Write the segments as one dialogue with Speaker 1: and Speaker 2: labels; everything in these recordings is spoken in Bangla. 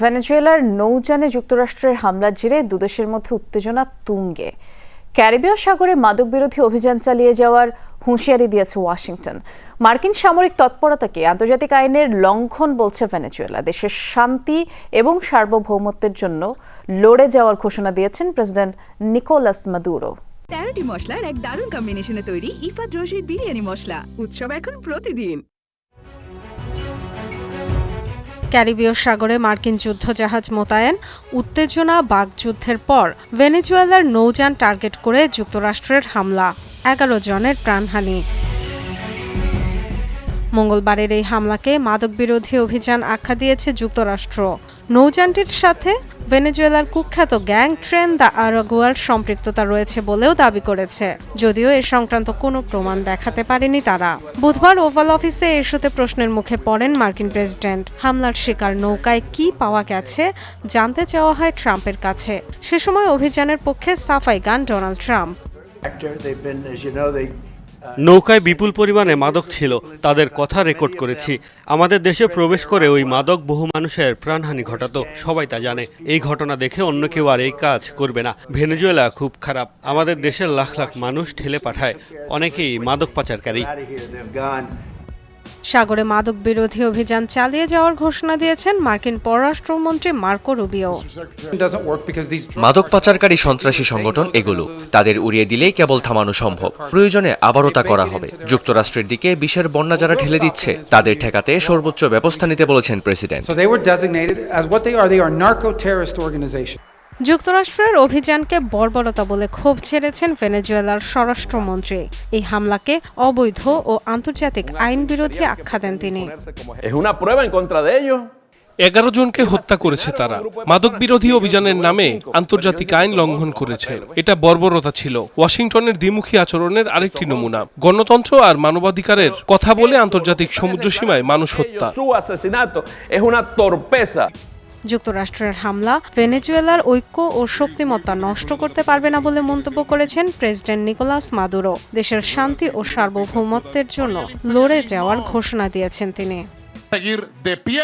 Speaker 1: ভেনেজুয়েলার নৌযানে যুক্তরাষ্ট্রের হামলার জেরে দুদেশের মধ্যে উত্তেজনা তুঙ্গে। ক্যারিবীয় সাগরে মাদক বিরোধী অভিযান চালিয়ে যাওয়ার হুঁশিয়ারি দিয়েছে ওয়াশিংটন। মার্কিন সামরিক তৎপরতাকে আন্তর্জাতিক আইনের লঙ্ঘন বলছে ভেনেজুয়েলা। দেশের শান্তি এবং সার্বভৌমত্বের জন্য লড়ে যাওয়ার ঘোষণা দিয়েছেন প্রেসিডেন্ট নিকোলাস মাদুরো।
Speaker 2: তেরোটি মশলার এক দারুণ কম্বিনেশনে তৈরি ইফাত রশিদ বিরিয়ানি মশলা। উৎসব এখন প্রতিদিন।
Speaker 3: ক্যারিবীয় সাগরে মার্কিন যুদ্ধজাহাজ মোতায়েন, উত্তেজনা বাগযুদ্ধের পর ভেনেজুয়েলার নৌযান টার্গেট করে যুক্তরাষ্ট্রের হামলা, এগারো জনের প্রাণহানি। মঙ্গলবারের এই হামলাকে মাদক বিরোধী অভিযান আখ্যা দিয়েছে যুক্তরাষ্ট্র। নৌযানটির সাথে ভেনেজুয়েলার কুখ্যাত গ্যাং ট্রেন দ্য আরাগুয়ার সম্পৃক্ততা রয়েছে বলেও দাবি করেছে। যদিও এ সংক্রান্ত কোনো প্রমাণ দেখাতে পারেনি তারা। বুধবার ওভাল অফিসে ইস্যুতে প্রশ্নের মুখে পড়েন মার্কিন প্রেসিডেন্ট। হামলার শিকার নৌকায় কি পাওয়া গেছে জানতে চাওয়া হয় ট্রাম্পের কাছে। সে সময় অভিযানের পক্ষে সাফাই গান ডোনাল্ড ট্রাম্প।
Speaker 4: নৌকায় বিপুল পরিমাণে মাদক ছিল, তাদের কথা রেকর্ড করেছি। আমাদের দেশে প্রবেশ করে ওই মাদক বহু মানুষের প্রাণহানি ঘটাতো, সবাই তা জানে। এই ঘটনা দেখে অন্য কেউ আর এই কাজ করবে না। ভেনেজুয়েলা খুব খারাপ। আমাদের দেশের লাখ লাখ মানুষ ঠেলে পাঠায়, অনেকেই মাদক পাচারকারী।
Speaker 3: সাগরে মাদক বিরোধী অভিযান চালিয়ে যাওয়ার ঘোষণা দিয়েছেন মার্কিন পররাষ্ট্রমন্ত্রী মার্কো রুবিও।
Speaker 5: মাদক পাচারকারী সন্ত্রাসী সংগঠন এগুলো। তাদের উড়িয়ে দিলেই কেবল থামানো সম্ভব। প্রয়োজনে আবারও তা করা হবে। যুক্তরাষ্ট্রের দিকে বিশ্বের বন্যা যারা ঠেলে দিচ্ছে তাদের ঠেকাতে সর্বোচ্চ ব্যবস্থা নিতে বলেছেন প্রেসিডেন্ট।
Speaker 3: যুক্তরাষ্ট্রের অভিযানকে বর্বরতা বলে ক্ষোভ ছেড়েছেন ভেনেজুয়েলার স্বরাষ্ট্রমন্ত্রী। এই হামলাকে অবৈধ ও আন্তর্জাতিক আইন বিরোধী আখ্যা দেন তিনি.
Speaker 6: এগারো জনকে হত্যা করেছে তারা। মাদক বিরোধী অভিযানের নামে আন্তর্জাতিক আইন লঙ্ঘন করেছে। এটা বর্বরতা ছিল। ওয়াশিংটনের দ্বিমুখী আচরণের আরেকটি নমুনা। গণতন্ত্র আর মানবাধিকারের কথা বলে আন্তর্জাতিক সমুদ্র সীমায় মানুষ হত্যা।
Speaker 3: যুক্তরাষ্ট্রের হামলা। ভেনেজুয়েলার ঐক্য ও শক্তিমত্তা নষ্ট করতে পারবে না বলে মন্তব্য করেছেন প্রেসিডেন্ট নিকোলাস মাদুরো। দেশের শান্তি ও সার্বভৌমত্বের জন্য লড়ে যাওয়ার ঘোষণা দিয়েছেন তিনি।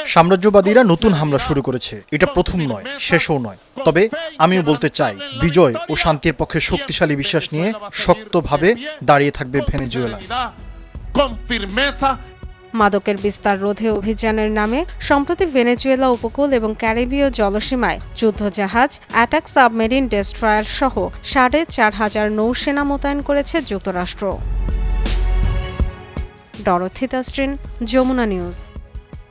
Speaker 7: সাম্রাজ্যবাদীরা নতুন হামলা শুরু করেছে। এটা প্রথম নয় শেষও নয়। তবে আমিও বলতে চাই বিজয় ও শান্তির পক্ষে শক্তিশালী বিশ্বাস নিয়ে শক্তভাবে দাঁড়িয়ে থাকবে ভেনেজুয়েলা।
Speaker 3: মাদকের বিস্তার রোধে অভিযানের নামে, সম্প্রতি ভেনেজুয়েলা উপকূল এবং ক্যারিবীয় জলসীমায় যুদ্ধজাহাজ, অ্যাটাক সাবমেরিন ডেস্ট্রয়ার সহ সাড়ে চার হাজার নৌসেনা মোতায়েন করেছে যুক্তরাষ্ট্র। ডরথিতা তাস্ট্রিন, যমুনা নিউজ।